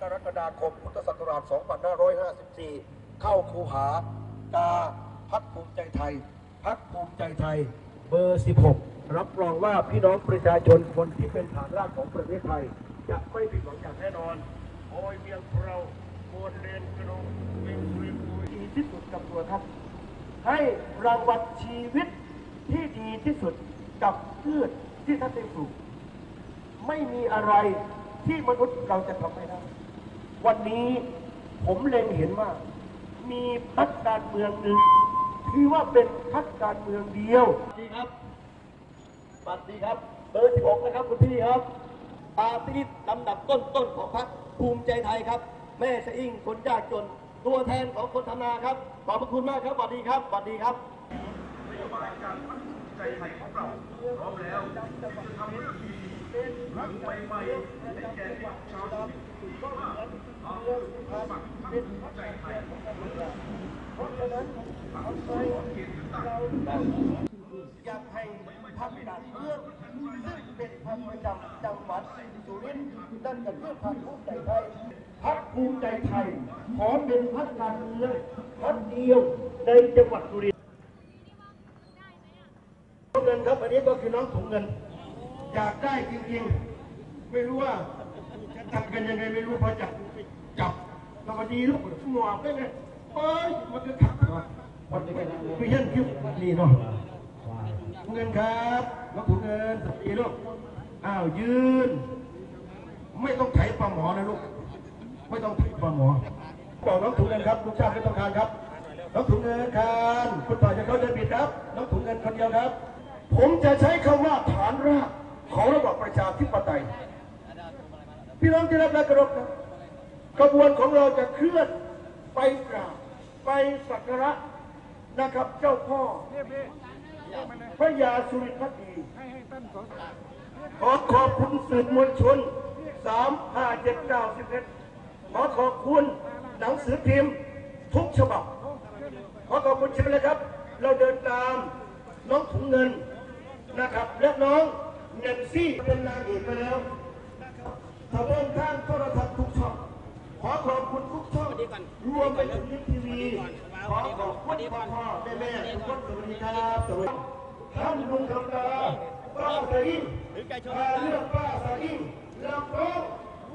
กรกฎาคม พุทธศักราช 2554 เข้าคูหากาพักภูมิใจไทย พักภูมิใจไทย เบอร์ 16 รับรองว่าพี่น้องประชาชนคนที่เป็นฐานรากของประเทศไทย จะไม่ผิดหวังอย่างแน่นอน โอยเมียงเราโมนเลนกระโดงเป็นสุรินทร์ดีที่สุดกับตัวท่านให้รางวัลชีวิตที่ดีที่สุดกับพืชที่ท่านได้ปลูก ไม่มีอะไรที่มนุษย์เราจะทำไม่ได้ วันนี้ผมเล็งเห็นว่า มีพักการเมืองหนึ่งที่ว่าเป็นพักการเมืองเดียวดีครับสวัสดีครับ เบอร์สิบหกนะครับคุณพี่ครับปาร์ตี้ลำดับต้นๆของพรรคภูมิใจไทยครับ แม่สะอิ่งคนยากจน ตัวแทนของคนทำนาครับ ขอบพระคุณมากครับสวัสดีครับสวัสดีครับนโยบายการพัฒนาใจไทยของเราพร้อมแล้วจะทำให้ดีหลังใหม่ๆให้แก่พี่น้องชาวชีวิตว่าเอาส มัครพรรคภูมิใจไทยเพราะฉะนั้นทางสอเขตต่างๆอยากให้พักการเมืองซึ่งเป็นพักประจำจังหวัดสุรินทร์นั่นก็คือพรรคภูมิใจไทยพักภูมิใจไทยขอเป็นพักการเมืองพักเดียวในจังหวัดสุรินทร์ถุงเงินครับอันนี้ก็คือน้องถุงเงิน อยากได้จริงๆไม่รู้ว่าจะทำกันยังไงไม่รู้พอจับจับสวัส ดีลูกหมวกได้ไหมเฮ้ยมันจะถักเหรอวันนี้ไม่เห็นคิ้วนี่เนาะถุงเงินครับน้องถุงเงินสวัสดีลูกอ้าวยืน ไม่ต้องไถปลาหมอนะลูก ไม่ต้องไถปลาหมอบอกน้องถุงเงินครับลูกชายไม่ต้องการครับน้องถุงเงินครับคุณต่อจะเข้าใจผิดครับน้องถุงเงินคนเดียวครับ ผมจะใช้คำว่าฐานรากของระบอบประชาธิปไตยพี่น้องที่รับและเคารพนะ กระบวนของเราจะเคลื่อนไปกราบไปสักการะนะครับ เจ้าพ่อพระยาสุริพักดีขอขอบคุณสื่อมวลชน3 5 7 9 11ขอขอบคุณหนังสือพิมพ์ทุกฉบับ ขอขอบคุณชิมเลยครับ เราเดินตามน้องถุงเงินนะครับ และน้องเนนซี่เป็นนางเอกไปแล้วทะเบินทา รวมไปถึงทีวีขอขอบคุณพ่อพ่อแม่แม่ทุกคนสวัสดีครับสวัสดีท่านลุงคำตาป้าสะอิ่งมาเลือกป้าสะอิ่งรับรอง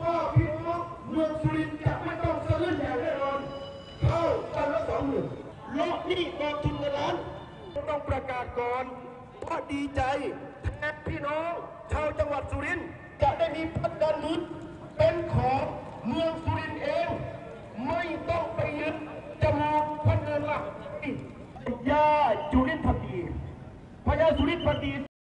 ว่าพี่น้องเมืองสุรินทร์จะไม่ต้องสะอื้นอย่างแน่นอนเข้ากันละสองหมื่นโลกนี้กองทุนเงินล้านต้องประกาศก่อนว่าดีใจแทนพี่น้องชาวจังหวัดสุรินทร์จะได้มีพัฒการเมืองเป็นของเมืองสุรินทร์เอง ไม่ต้องไปยึดจมูก คนอื่นละ